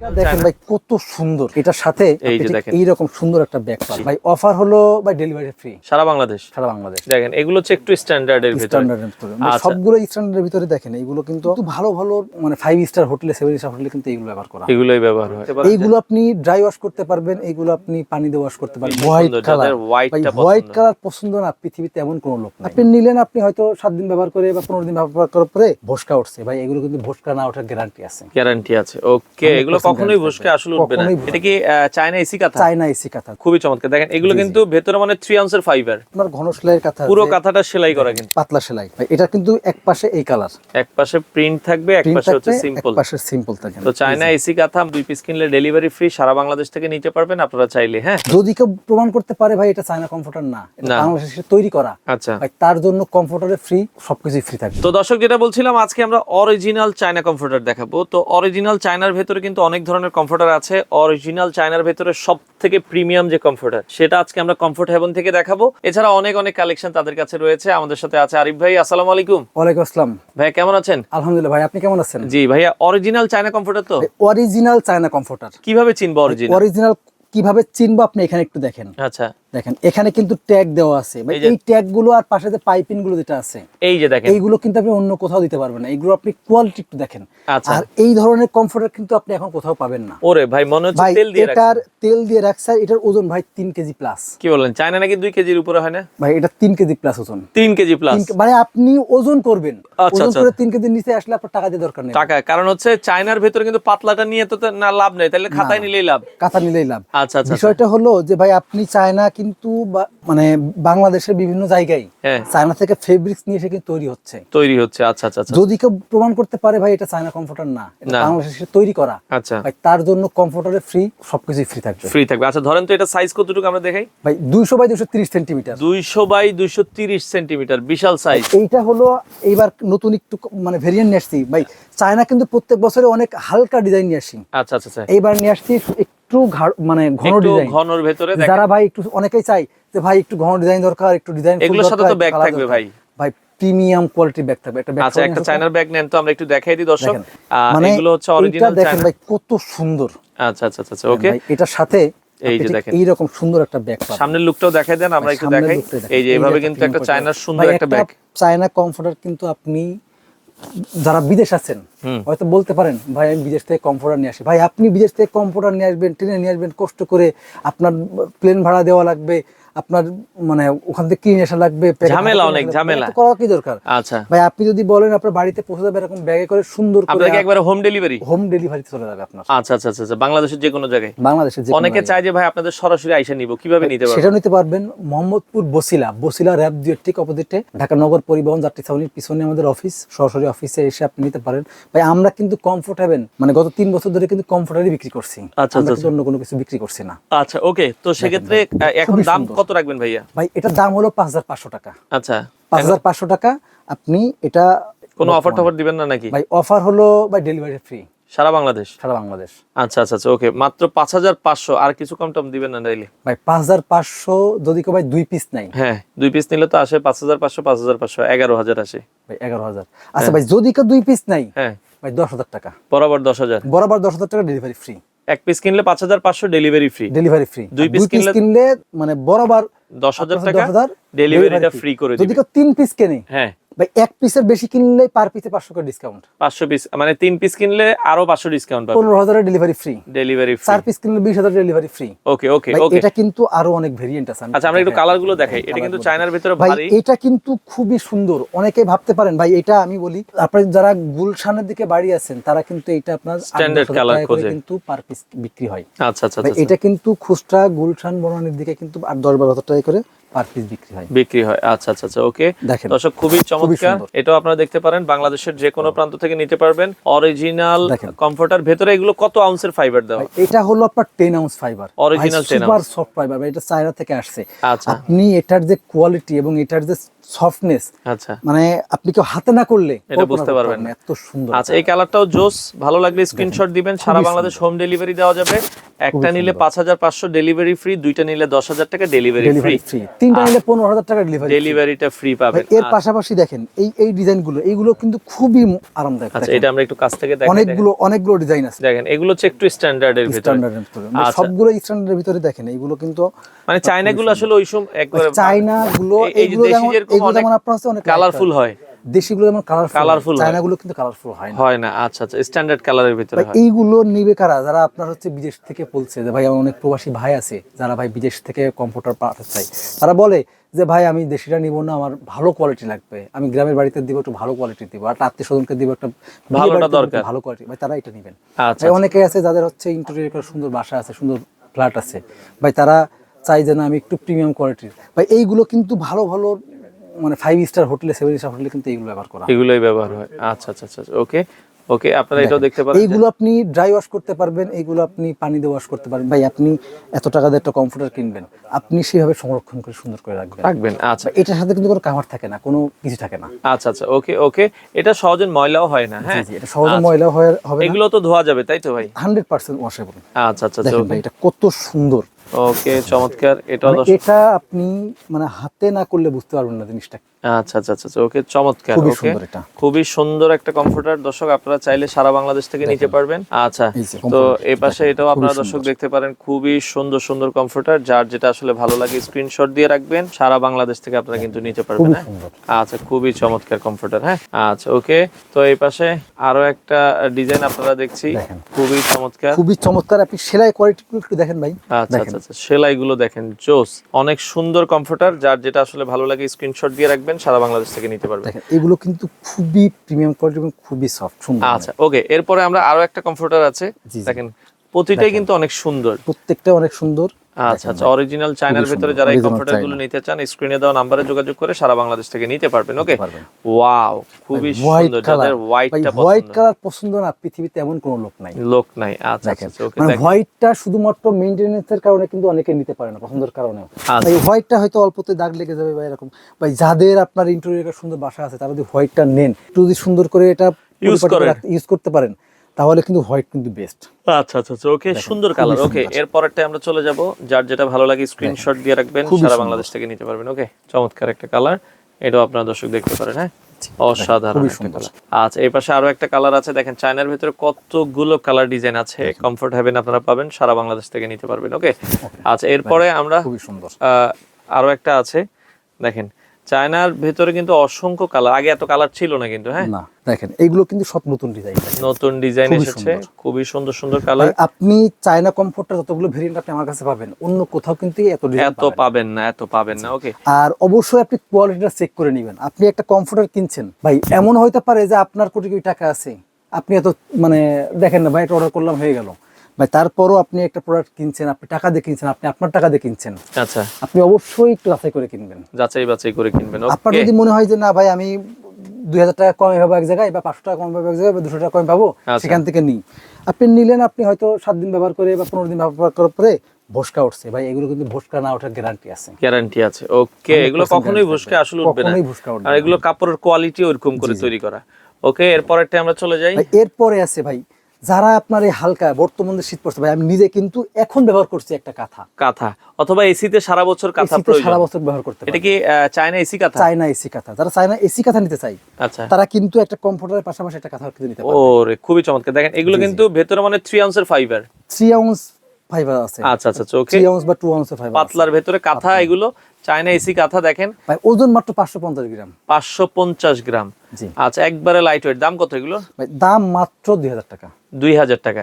দেখেন ভাই কত সুন্দর। এটার সাথে এইরকম সুন্দর একটা ব্যাগ পাবেন। ভাই অফার হলো ভাই ডেলিভারি ফ্রি সারা বাংলাদেশ? সারা বাংলাদেশ। দেখেন এগুলো হচ্ছে একটু স্ট্যান্ডার্ডের ভিতরে। স্ট্যান্ডার্ডের ভিতরে মানে আচ্ছা। সবগুলো স্ট্যান্ডার্ডের ভিতরে দেখেন এইগুলো কিন্তু একটু ভালো ভালো মানে ফাইভ স্টার হোটেলে সেভেন স্টার হোটেলে কিন্তু এইগুলো ব্যবহার করা এগুলোই ব্যবহার হয়। এইগুলো আপনি ড্রাই ওয়াশ করতে পারবেন এইগুলো আপনি পানি দিয়ে ওয়াশ করতে পারবেন। হোয়াইট কালার হোয়াইট কালার পছন্দ। না পৃথিবীতে এমন কোনো লোক নাই। আপনি নিলেন আপনি হয়তো সাত দিন ব্যবহার করে বা পনেরো দিন ব্যবহার করার পরে ভোসকা উঠছে। ভাই এগুলো কিন্তু ভোসকা না ওঠার গ্যারান্টি আছে। গ্যারান্টি আছে। ওকে এগুলো 100% কখনোই বসকে আসলে উঠবে না। এটা কি চায়না এসি কাঁথা? চায়না এসি কাঁথা। খুবই চমৎকার। দেখেন এগুলো কিন্তু ভেতরে মানে আউন্সের ফাইবার আপনার ঘন সেলাইয়ের কাঁথা পুরো কাঁথাটা সেলাই করা কিন্তু। পাতলা সেলাই। এটা কিন্তু এক পাশে এই কালার এক পাশে প্রিন্ট থাকবে এক পাশে হচ্ছে থাকবে এক সিম্পল পাশে সিম্পল থাকে তো চায়না এসি কাঁথা দুই পিস কিনলে ডেলিভারি ফ্রি সারা বাংলাদেশ থেকে নিতে পারবেন আপনারা চাইলে হ্যাঁ? যদি কেউ প্রমাণ করতে পারে ভাই এটা চায়না কমফোর্টার না এটা বাংলাদেশে তৈরি করা। আচ্ছা। ভাই তার জন্য কমফোর্টারে ফ্রি সবকিছুই ফ্রি থাকবে। তো দর্শক যেটা বলছিলাম আজকে আমরা অরিজিনাল চায়না কমফোর্টার দেখাবো। তো অরিজিনাল চায়নার ভেতরে কিন্তু অনেক ধরনের কমফোর্টার আছে। অরিজিনাল চায়নার ভেতরে সব থেকে প্রিমিয়াম যে কমফোর্টার সেটা আজকে আমরা কমফোর্ট হেভেন থেকে দেখাবো। এছাড়া অনেক অনেক কালেকশন তাদের কাছে রয়েছে। আমাদের সাথে আছে আরিফ ভাই আসসালামু আলাইকুম। ওয়ালাইকুম আসসালাম। ভাই কেমন আছেন? আলহামদুলিল্লাহ ভাই আপনি কেমন আছেন? জি ভাইয়া অরিজিনাল চায়না কমফোর্টার তো? অরিজিনাল চায়না কমফোর্টার কীভাবে চিনবো অরিজিনাল অরিজিনাল কীভাবে চিনবো আপনি? এখানে একটু দেখেন। আচ্ছা। দেখেন এখানে কিন্তু ট্যাগ দেওয়া আছে। এই ট্যাগগুলো আর পাশে যে পাইপিংগুলো যেটা আছে এই যে দেখেন। এইগুলো কিন্তু আপনি অন্য কোথাও দিতে পারবেন না। এইগুলো আপনি কোয়ালিটি একটু দেখেন। আচ্ছা। আর এই ধরনের কমফোর্টার কিন্তু আপনি এখন কোথাও পাবেন না। ওরে ভাই মনে হচ্ছে তেল দিয়ে এটার। তেল দিয়ে রাখছে আর এটার ওজন ভাই তিন কেজি প্লাস কি বলেন চায়না নাকি দুই কেজির উপরে হয় না? ভাই এটা তিন কেজি প্লাস ওজন। তিন কেজি প্লাস মানে আপনি ওজন করবেন। আচ্ছা, ওজন আচ্ছা। করে তিন কেজির নিচে আসলে আপনার টাকা দিয়ে দরকার নেই। টাকা কারণ হচ্ছে চায়নার ভেতরে কিন্তু পাতলাটা নিয়ে তো তো না লাভ নেই। তাহলে খাতায় নিলেই লাভ। খাতা নিলেই লাভ। আচ্ছা আচ্ছা বিষয়টা হলো যে ভাই আপনি চায়না কিন্তু মানে বাংলাদেশের বিভিন্ন জায়গায় হ্যাঁ। চায়না থেকে ফেব্রিক্স নিয়ে এসে কিন্তু তৈরি হচ্ছে। তৈরি হচ্ছে আচ্ছা আচ্ছা আচ্ছা। যদি কেউ প্রমাণ করতে পারে ভাই এটা চায়না কমফোর্টার না এটা বাংলাদেশে তৈরি করা আচ্ছা। ভাই তার জন্য কমফোর্টারে ফ্রি সবকিছুই ফ্রি থাকবে। ফ্রি থাকবে। আচ্ছা ধরেন তো এটা সাইজ কতটুকু আমরা দেখাই? ভাই দুইশো বাই দুশো তিরিশ সেন্টিমিটার দুইশো বাই দুইশো তিরিশ সেন্টিমিটার বিশাল সাইজ এইটা হলো এইবার নতুন একটু মানে ভেরিয়েন্ট নিয়ে আসছি। ভাই চায়না কিন্তু প্রত্যেক বছরে অনেক হালকা ডিজাইন নিয়ে আসি। আচ্ছা আচ্ছা আচ্ছা। এইবার নিয়ে আসছি একটু মানে ঘন ডিজাইন ঘনর ভেতরে যারা ভাই একটু অনেকেই চাই যে ভাই একটু ঘন ডিজাইন দরকার একটু ডিজাইন এগুলোর সাথে তো ব্যাগ থাকবে ভাই। ভাই প্রিমিয়াম কোয়ালিটি ব্যাগ থাকবে। একটা ব্যাগ আচ্ছা একটা চায়নার ব্যাগ নেন তো আমরা একটু দেখাই দিই দর্শক। মানে এগুলো হচ্ছে অরিজিনাল দেখেন ভাই কত সুন্দর। আচ্ছা আচ্ছা আচ্ছা ওকে ভাই, এটার সাথে এই যে দেখেন। এইরকম সুন্দর একটা ব্যাগ পাবেন। সামনের লুকটাও দেখাই দেন আমরা একটু দেখাই। এই যে এইভাবে কিন্তু একটা চায়নার সুন্দর একটা ব্যাগ চায়না কমফোর্টার কিন্তু আপনি যারা বিদেশ আছেন হয়তো বলতে পারেন ভাই আমি বিদেশ থেকে কম্পিউটার নিয়ে আসি। ভাই আপনি বিদেশ থেকে কম্পিউটার নিয়ে আসবেন ট্রেনে নিয়ে আসবেন কষ্ট করে আপনার প্লেন ভাড়া দেওয়া লাগবে। আপনার মানে ওখান থেকে কিনে আসা লাগবে ঝামেলা অনেক। ঝামেলা। করা কি দরকার? আচ্ছা। ভাই আপনি যদি বলেন আপনার বাড়িতে পৌঁছে যাবে এরকম ব্যাগে করে সুন্দর করে আপনাকে একবারে হোম ডেলিভারি হোম ডেলিভারিতে চলে যাবে আপনার। আচ্ছা আচ্ছা আচ্ছা আচ্ছা, বাংলাদেশের যে কোনো জায়গায়। বাংলাদেশের যে অনেকে। চায় যে ভাই আপনাদের সরাসরি আইসা নিব কীভাবে নিতে পারব? সেটা নিতে পারবেন। মোহাম্মদপুর বসিলা বসিলা র্যাব দুয়ের ঠিক অপোজিটে ঢাকা নগর পরিবহন যাত্রী ছাউনির পিছনে আমাদের অফিস সরাসরি অফিসে এসে আপনি নিতে পারেন। ভাই আমরা কিন্তু কমফোর্ট হবেন মানে গত তিন বছর ধরে কিন্তু কমফোর্টারই বিক্রি করছি। আচ্ছা, আচ্ছা, অন্য কোনো কিছু বিক্রি করছি না। আচ্ছা ওকে তো সেক্ষেত্রে এখন দাম সুন্দর। কত রাখবেন ভাইয়া? ভাই এটার দাম হলো পাঁচ হাজার পাঁচশো টাকা। আচ্ছা পাঁচ হাজার পাঁচশো টাকা আপনি এটা কোনো অফার টফার দিবেন না নাকি? ভাই অফার হলো ভাই ডেলিভারি ফ্রি সারা বাংলাদেশ? সারা বাংলাদেশ। আচ্ছা আচ্ছা আচ্ছা ওকে মাত্র পাঁচ হাজার পাঁচশো আর কিছু কম টম দিবেন না নাইলে ভাই পাঁচ হাজার পাঁচশো যদি কেউ ভাই দুই পিস নাই হ্যাঁ দুই পিস নিলে তো আসে পাঁচ হাজার পাঁচশো পাঁচ হাজার পাঁচশো এগারো হাজার আসে। ভাই এগারো হাজার। আচ্ছা ভাই যদি কেউ দুই পিস নাই হ্যাঁ। ভাই দশ হাজার টাকা। বরাবর দশ হাজার। বরাবর দশ হাজার টাকা ডেলিভারি ফ্রি এক পিস কিনলে পাঁচ হাজার পাঁচশো ডেলিভারি ফ্রি ডেলিভারি ফ্রি দুই পিস কিনলে- কিনলে মানে বরাবর দশ হাজার টাকা ডেলিভারিটা ফ্রি করে যদি কেউ তিন পিস কেনে হ্যাঁ। ভাই এক পিসের বেশি কিনলে পার পিসে পাঁচশো করে ডিসকাউন্ট পাঁচশো পিস মানে তিন পিস কিনলে আরও পাঁচশো ডিসকাউন্ট পনেরো হাজারের ডেলিভারি ফ্রি ডেলিভারি চার পিস কিনলে বিশ হাজার ডেলিভারি ফ্রি ওকে ওকে ওকে এটা কিন্তু আরও অনেক ভেরিয়েন্ট আছে। আচ্ছা আমরা একটু কালারগুলো দেখাই। এটা কিন্তু চায়নার ভিতরে ভাই এটা কিন্তু খুবই সুন্দর। অনেকে ভাবতে পারেন ভাই এটা আমি বলি আপনার যারা গুলশানের দিকে বাড়ি আছেন তারা কিন্তু এটা আপনার টাকা করে খোঁজে। কিন্তু পার পিস বিক্রি হয়। আচ্ছা আচ্ছা আচ্ছা এটা কিন্তু খুচরা গুলশান বনানির দিকে কিন্তু আর দশ বারো হাজার টাকা করে পার পিস বিক্রি হয়। বিক্রি হয়। আচ্ছা আচ্ছা আচ্ছা ওকে দেখেন দর্শক খুবই চমৎকার। এটাও আপনারা দেখতে পারেন বাংলাদেশের যে কোনো প্রান্ত থেকে নিতে পারবেন। অরিজিনাল। কমফোর্টার ভেতরে এগুলো কত আউন্সের ফাইবার দেওয়া? এটা হলো আপনার ten ounce fibre Original 10 super soft fibre এটা চায়না থেকে আসছে। আচ্ছা। আপনি এটার যে কোয়ালিটি এবং এটার যে সফটনেস আচ্ছা। মানে আপনি কেউ হাতে না করলে এটা বুঝতে পারবেন পারবেন না, এত সুন্দর আচ্ছা এই কালারটাও জোস ভালো লাগলে স্ক্রিনশট দিবেন। সারা বাংলাদেশ হোম ডেলিভারি দেওয়া যাবে। একটা নিলে পাঁচ হাজার পাঁচশো ডেলিভারি ফ্রি দুইটা নিলে দশ হাজার টাকা ডেলিভারি ফ্রি তিনটা নিলে পনেরো হাজার টাকা ডেলিভারি ডেলিভারিটা ফ্রি পাবেন। এর পাশাপাশি দেখেন এই এই ডিজাইনগুলো এইগুলো কিন্তু খুবই আরামদায়ক। আচ্ছা। এটা আমরা একটু কাছ থেকে দেখেন। অনেকগুলো অনেকগুলো ডিজাইন আছে। দেখেন এগুলো হচ্ছে একটু স্ট্যান্ডার্ডের ভিতরে। স্ট্যান্ডার্ডের ভিতরে। মানে আচ্ছা। সবগুলো স্ট্যান্ডার্ডের ভিতরে দেখেন এইগুলো কিন্তু মানে চায়না গুলো আসলে ওই সময় একবারে চাইনা গুলো এই- এই যে দেশি যেমন যেরকম এগুলো অনেক যেমন আপনার অনেক কালারফুল হয়। দেশিগুলো যেমন কালারফুল হয়। কিন্তু কালারফুল হয় না। হয় না আচ্ছা আচ্ছা স্ট্যান্ডার্ড কালারের ভিতরে হয়। এইগুলো নিবে কারা? যারা আপনার হচ্ছে বিদেশ থেকে বলছে যে ভাই আমার অনেক প্রবাসী ভাই আছে যারা ভাই বিদেশ থেকে কম্পিউটার পাঠাতে চাই তারা বলে যে ভাই আমি দেশিটা নিব না আমার ভালো কোয়ালিটি লাগবে। আমি গ্রামের বাড়িতে দিব একটু ভালো কোয়ালিটি দিব। আর আত্মীয় স্বজনকে দিব একটা ভালোটা দিব দরকার। ভালো কোয়ালিটি ভাই তারা এটা নেবেন। আচ্ছা ভাই অনেকে আছে যাদের হচ্ছে ইন্টেরিয়র সুন্দর বাসা আছে সুন্দর ফ্ল্যাট আছে। ভাই তারা চাই যে না আমি একটু প্রিমিয়াম কোয়ালিটির ভাই এইগুলো কিন্তু ভালো ভালো মানে ফাইভ স্টার হোটেলে সেভেন স্টার হোটেলে কিন্তু এইগুলো ব্যবহার করা এগুলোই ব্যবহার হয়। আচ্ছা আচ্ছা আচ্ছা ওকে ওকে আপনারা এটাও দেখতে পারেন এইগুলো আপনি ড্রাই ওয়াশ করতে পারবেন এইগুলো আপনি পানি দিয়ে ওয়াশ করতে পারবেন। ভাই আপনি এত টাকা দিয়ে একটা কমফোর্টার কিনবেন আপনি সেভাবে সংরক্ষণ করে সুন্দর করে রাখবেন। রাখবেন আচ্ছা। এটার সাথে কিন্তু কোনো কাভার থাকে না কোনো কিছু থাকে না। আচ্ছা আচ্ছা ওকে ওকে এটা সহজে ময়লাও হয় না হ্যাঁ? জি, এটা সহজে ময়লা হয় হবে এগুলো তো ধোয়া যাবে তাই তো ভাই? হান্ড্রেড পার্সেন্ট ওয়াশেবল আচ্ছা আচ্ছা দেখেন ভাই এটা কত সুন্দর। ওকে চমৎকার। এটা মানে এটা আপনি মানে হাতে না করলে বুঝতে পারবেন না জিনিসটা। আচ্ছা আচ্ছা আচ্ছা ওকে চমৎকার খুবই সুন্দর এটা। খুবই সুন্দর একটা কমফোর্টার দর্শক আপনারা চাইলে সারা বাংলাদেশ থেকে নিতে পারবেন। আচ্ছা তো এই পাশে এটাও আপনারা দর্শক। দেখতে পারেন। খুবই সুন্দর সুন্দর কমফোর্টার যার যেটা আসলে ভালো লাগে স্ক্রিনশট দিয়ে রাখবেন। সারা বাংলাদেশ থেকে আপনারা কিন্তু নিতে পারবেন হ্যাঁ? আচ্ছা খুবই চমৎকার কমফোর্টার হ্যাঁ? আচ্ছা ওকে। তো এই পাশে আরও একটা ডিজাইন আপনারা দেখছি। খুবই চমৎকার। খুবই চমৎকার। আপনি সেলাই কোয়ালিটি একটু দেখেন ভাই। আচ্ছা আচ্ছা আচ্ছা সেলাইগুলো দেখেন। জোস অনেক সুন্দর কমফোর্টার যার যেটা আসলে ভালো লাগে স্ক্রিনশট দিয়ে রাখবেন। সারা বাংলাদেশ থেকে নিতে পারবেন। এগুলো কিন্তু খুবই প্রিমিয়াম কোয়ালিটি এবং খুবই সফট সুন্দর আচ্ছা ওকে এরপরে আমরা আরও একটা কমফোর্টার আছে। দেখেন প্রতিটাই কিন্তু অনেক সুন্দর। প্রত্যেকটা অনেক সুন্দর। আচ্ছা আচ্ছা অরিজিনাল চায়নার ভিতরে যারা এই original গুলো নিতে চান স্ক্রিনে দেওয়া নাম্বারে যোগাযোগ করে সারা বাংলাদেশ থেকে নিতে পারবেন ওকে। ওয়াও খুবই সুন্দর যাদের হোয়াইটটা হোয়াইট কালার পছন্দ। না পৃথিবীতে এমন কোনো লোক নাই। লোক নাই আচ্ছা আচ্ছা ওকে মানে দেখেন। হোয়াইটটা শুধুমাত্র মেইনটেনেন্সের কারণে কিন্তু অনেকে নিতে পারে না পছন্দের কারণে আচ্ছা। এই হোয়াইটটা হয়তো অল্পতে দাগ লেগে যাবে বা এরকম। বা যাদের আপনার ইন্টেরিয়র সুন্দর বাসা আছে তারা যদি হোয়াইটটা নেন একটু যদি সুন্দর করে এটা। ইউজ করতে পারেন। তাহলে কিন্তু হোয়াইট কিন্তু বেস্ট। আচ্ছা আচ্ছা আচ্ছা ওকে সুন্দর কালার ওকে এর পরেরটা আমরা চলে যাব যার যেটা ভালো লাগে স্ক্রিনশট দিয়ে রাখবেন সারা বাংলাদেশ থেকে নিতে পারবেন ওকে চমৎকার একটা কালার এটাও আপনারা দর্শক দেখতে পারেন হ্যাঁ? অসাধারণ আচ্ছা এই পাশে আরও একটা কালার আছে দেখেন চায়নার ভিতরে কতগুলো কালার ডিজাইন আছে কমফোর্ট হ্যাভেন আপনারা পাবেন সারা বাংলাদেশ থেকে নিতে পারবেন ওকে? আচ্ছা এরপরে আমরা খুবই সুন্দর। আহ, আরও একটা আছে দেখেন চায়নার ভেতরে কিন্তু অসংখ্য কালার আগে এত কালার ছিল না কিন্তু হ্যাঁ? না দেখেন এইগুলো কিন্তু সব নতুন ডিজাইন নতুন ডিজাইন এসেছে। খুবই সুন্দর সুন্দর কালার আপনি চায়না কমফোর্টার যতগুলো ভেরিয়েন্ট আপনি আমার কাছে পাবেন অন্য কোথাও কিন্তু এত এত পাবেন না। এত পাবেন না ওকে আর অবশ্যই আপনি কোয়ালিটিটা চেক করে নেবেন। আপনি একটা কমফোর্টার কিনছেন ভাই এমন হইতে পারে যে আপনার কোটি কোটি টাকা আছে আপনি এত মানে দেখেন না ভাই এটা অর্ডার করলাম হয়ে গেল। ভাই তারপরও আপনি একটা প্রোডাক্ট কিনছেন আপনি টাকা দিয়ে কিনছেন আপনি আপনার টাকা দিয়ে কিনছেন। আচ্ছা। আপনি অবশ্যই একটু যাচাই করে কিনবেন। যাচাই বাছাই করে কিনবেন আপনার যদি মনে হয় যে না ভাই আমি দুই হাজার টাকা কমে পাবো এক জায়গায় বা পাঁচশো টাকা কমে পাবো এক জায়গায় বা দুশো টাকা কমে পাবো আচ্ছা। সেখান থেকে নিই। আপনি নিলেন আপনি হয়তো সাত দিন ব্যবহার করে বা পনেরো দিন ব্যবহার করার পরে ভোসকা উঠছে। ভাই এগুলো কিন্তু ভোসকা না ওঠার গ্যারান্টি আছে। গ্যারান্টি আছে। ওকে এগুলো কখনোই ভুসকে। আসলে উঠবে না। কখনোই ভুসকা উঠবে আর। এগুলো কাপড়ের কোয়ালিটি ওরকম করে তৈরি করা। ওকে এরপরেরটা আমরা চলে যাই। এরপরে আছে ভাই যারা আপনার এই হালকা বর্তমানে শীত পড়ছে ভাই আমি নিজে কিন্তু এখন ব্যবহার করছি একটা কাঁথা। কাঁথা অথবা এসিতে সারা বছর কাঁথা প্রয়োজন। সারা বছর ব্যবহার করতে এটা কি চায়না এসি কাঁথা? চায়না এসি কাঁথা। যারা চায়না এসি কাঁথা নিতে চাই আচ্ছা। তারা কিন্তু একটা কমফোর্টারের পাশাপাশি একটা কাঁথা কিন্তু নিতে পারে ওরে খুবই চমৎকার। দেখেন এগুলো কিন্তু ভেতরে মানে থ্রি আউন্সের ফাইবার থ্রি আউন্স ফাইবার আছে। আচ্ছা আচ্ছা ওকে থ্রি আউন্স বা টু আউন্সের ফাইবার পাতলার ভেতরে কাঁথা এগুলো চায়না এসি কাঁথা দেখেন। ভাই ওজন মাত্র পাঁচশো পঞ্চাশ গ্রাম। পাঁচশো পঞ্চাশ গ্রাম। জি আচ্ছা একবারে লাইট ওয়েট দাম কত এগুলো? দাম মাত্র দুই হাজার টাকা। দুই হাজার টাকা?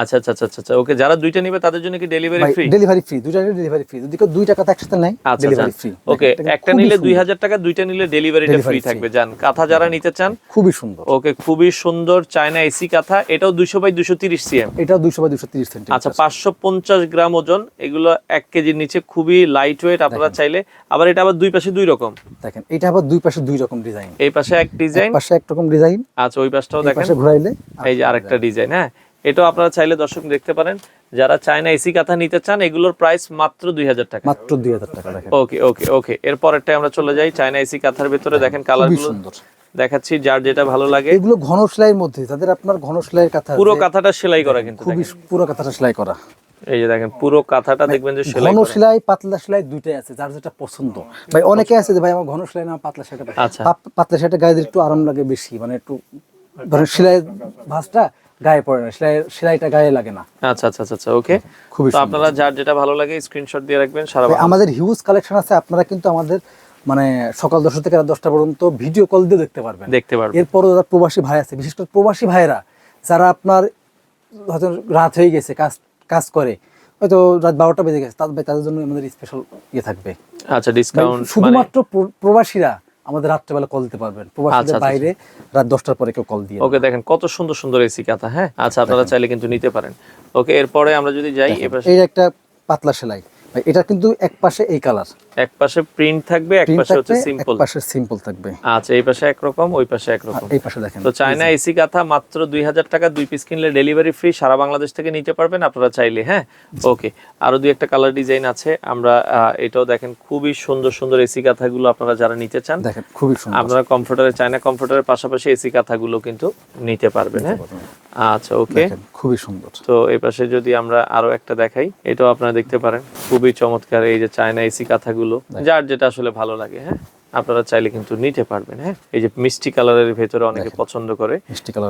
আচ্ছা আচ্ছা আচ্ছা আচ্ছা ওকে যারা দুইটা নিবে তাদের জন্য কি ডেলিভারি ফ্রি ডেলিভারি ফ্রি দুইটা ডেলিভারি ফ্রি যদি কেউ দুই টাকা একসাথে নেয় আচ্ছা ডেলিভারি ফ্রি ওকে একটা নিলে দুই হাজার টাকা দুইটা নিলে ডেলিভারিটা ফ্রি থাকবে। যান কাঁথা যারা নিতে চান খুবই সুন্দর। ওকে খুবই সুন্দর চায়না এসি কাঁথা। এটাও দুইশো বাই দুশো তিরিশ সিএম এটা দুইশো বা দুইশো তিরিশ আচ্ছা পাঁচশো পঞ্চাশ গ্রাম ওজন। এগুলো এক কেজির নিচে খুবই লাইট ওয়েট আপনারা চাইলে। আবার এটা আবার দুই পাশে দুই রকম। দেখেন এটা আবার দুই পাশে দুই রকম ডিজাইন এই পাশে এক ডিজাইন? পাশে একরকম ডিজাইন। আচ্ছা ওই পাশটাও দেখেন। পাশে ঘুরাইলে এই যে আরেকটা ডিজাইন। হ্যাঁ? এটাও আপনারা চাইলে দর্শক দেখতে পারেন। যারা চায়না এসি কাঁথা নিতে চান এগুলোর প্রাইস মাত্র দুই হাজার টাকা। মাত্র দুই হাজার টাকা ওকে ওকে ওকে। এরপরেরটা আমরা চলে যাই চায়না এসি কাঁথার ভিতরে। দেখেন কালার সুন্দর। দেখাচ্ছি যার যেটা ভালো লাগে। এগুলো ঘন সেলাইয়ের মধ্যে যাদের আপনার ঘন সেলাইয়ের কাঁথা পুরো কাঁথাটা সেলাই করা কিন্তু খুবই পুরো কাঁথাটা সেলাই করা। এই যে দেখেন পুরো কাঁথাটা দেখবেন যে সেলাই ঘন সেলাই পাতলা সেলাই দুইটাই আছে যার যেটা পছন্দ। ভাই অনেকে আছে যে ভাই আমার ঘন সেলাই না পাতলা আচ্ছা। পাতলা সেলাইটা গায়ে একটু আরাম লাগে বেশি মানে একটু ধরেন সেলাই ভাঁজটা গায়ে পড়ে না সেলাই সেলাইটা গায়ে লাগে না। আচ্ছা আচ্ছা আচ্ছা ওকে। খুবই তো আপনারা যার যেটা ভালো লাগে স্ক্রিনশট দিয়ে রাখবেন সারা আমাদের হিউজ কালেকশন আছে আপনারা কিন্তু আমাদের মানে সকাল দশটা থেকে রাত দশটা পর্যন্ত ভিডিও কল দিয়ে দেখতে পারবেন। দেখতে পারবেন। এরপরও যারা প্রবাসী ভাই আছে বিশেষ করে প্রবাসী ভাইরা যারা আপনার হয়তো রাত হয়ে গেছে কাজ কাজ করে। হয়তো রাত বারোটা বেজে গেছে তাদের তাদের জন্য আমাদের স্পেশাল ইয়ে থাকবে। আচ্ছা ডিসকাউন্ট মানে শুধুমাত্র প্রবাসীরা আমাদের রাত্রেবেলা কল দিতে পারবেন। আচ্ছা, প্রবাসীদের আচ্ছা, বাইরে রাত দশটার পরে কেউ কল দিয়ে ওকে দেখেন কত সুন্দর সুন্দর এসি কাঁথা হ্যাঁ? আচ্ছা আপনারা চাইলে কিন্তু নিতে পারেন। ওকে এরপরে আমরা যদি যাই এই একটা পাতলা সেলাই। এটা কিন্তু এক পাশে এই কালার এক পাশে প্রিন্ট থাকবে এক পাশে হচ্ছে এক সিম্পল পাশে সিম্পল থাকবে। আচ্ছা এই পাশে একরকম ওই পাশে আর একরকম। এই পাশে দেখেন। তো চায়না এসি কাঁথা মাত্র দুই হাজার টাকা দুই পিস কিনলে ডেলিভারি ফ্রি সারা বাংলাদেশ থেকে নিতে পারবেন আপনারা চাইলে হ্যাঁ? ওকে আরও দুই একটা কালার ডিজাইন আছে আমরা এটাও দেখেন খুবই সুন্দর সুন্দর এসি কাঁথাগুলো আপনারা যারা নিতে চান দেখেন খুবই সুন্দর। আপনারা কমফোর্টারে চায়না কমফোর্টারের পাশাপাশি এসি কাঁথাগুলো কিন্তু নিতে পারবেন হ্যাঁ? আচ্ছা ওকে খুবই সুন্দর। তো এই পাশে যদি আমরা আরও একটা দেখাই এটাও আপনারা দেখতে পারেন খুবই চমৎকার এই যে চায়না এসি কাঁথাগুলো যার যেটা আসলে ভালো লাগে হ্যাঁ? আপনারা চাইলে কিন্তু নিতে পারবেন হ্যাঁ? এই যে মিষ্টি কালারের ভেতরে অনেকে পছন্দ করে।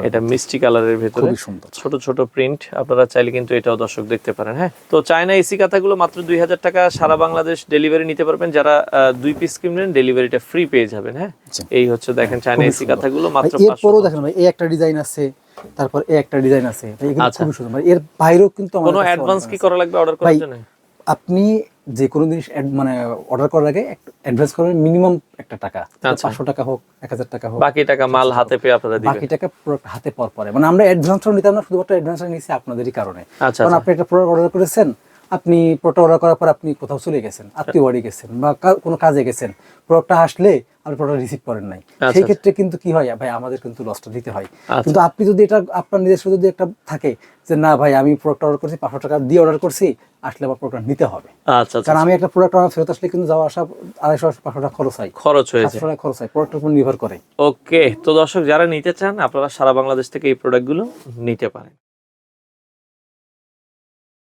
এটা মিষ্টি কালারের ভেতরে। ছোট ছোট প্রিন্ট আপনারা চাইলে কিন্তু এটাও দর্শক দেখতে পারেন হ্যাঁ? তো চায়না এসি কাঁথাগুলো মাত্র দুই হাজার টাকা সারা বাংলাদেশ ডেলিভারি নিতে পারবেন। যারা দুই পিস কিনবেন ডেলিভারিটা ফ্রি পেয়ে যাবেন হ্যাঁ? এই হচ্ছে দেখেন চায়না এসি। কাঁথাগুলো মাত্র এরপরও দেখেন ভাই এই একটা ডিজাইন আছে তারপর এই একটা ডিজাইন আছে। এগুলো আচ্ছা। খুবই সুন্দর। এর বাইরেও কিন্তু কোনো অ্যাডভান্স কি করা লাগবে অর্ডার করার জন্য? আপনি যে কোনো জিনিস মানে অর্ডার করার আগে অ্যাডভান্স করবেন মিনিমাম একটা টাকা আচ্ছা। পাঁচশো টাকা হোক এক হাজার টাকা হোক বাকি টাকা মাল হাতে পেয়ে আপনারা দিবেন বাকি টাকা প্রোডাক্ট হাতে পর পরে মানে আমরা অ্যাডভান্সটা নিতাম না শুধুমাত্র অ্যাডভান্সটা নিয়েছি আপনাদেরই কারণে আচ্ছা, কারণ আচ্ছা। আপনি একটা প্রোডাক্ট অর্ডার করেছেন আপনি প্রোডাক্ট অর্ডার করার পর আপনি কোথাও চলে গেছেন আত্মীয় বাড়ি গেছেন বা কোনো কাজে গেছেন প্রোডাক্টটা আসলে আপনি প্রোডাক্ট রিসিভ করেন নাই। সেই ক্ষেত্রে কিন্তু কি হয় ভাই আমাদের কিন্তু লসটা দিতে হয়। আচ্ছা। কিন্তু আপনি যদি এটা আপনার নিজস্ব যদি একটা থাকে যে না ভাই আমি প্রোডাক্ট অর্ডার করছি পাঁচশো টাকা দিয়ে অর্ডার করছি আসলে আমার প্রোডাক্ট নিতে হবে। আচ্ছা আচ্ছা কারণ আমি একটা প্রোডাক্ট আমার ফেরত আসলে কিন্তু যাওয়া আসা আড়াইশো পাঁচশো টাকা খরচ হয়। খরচ হয়ে সাতশো টাকা খরচ হয় প্রোডাক্টের উপর নির্ভর করে। ওকে তো দর্শক যারা নিতে চান আপনারা সারা বাংলাদেশ থেকে এই প্রোডাক্টগুলো নিতে পারেন।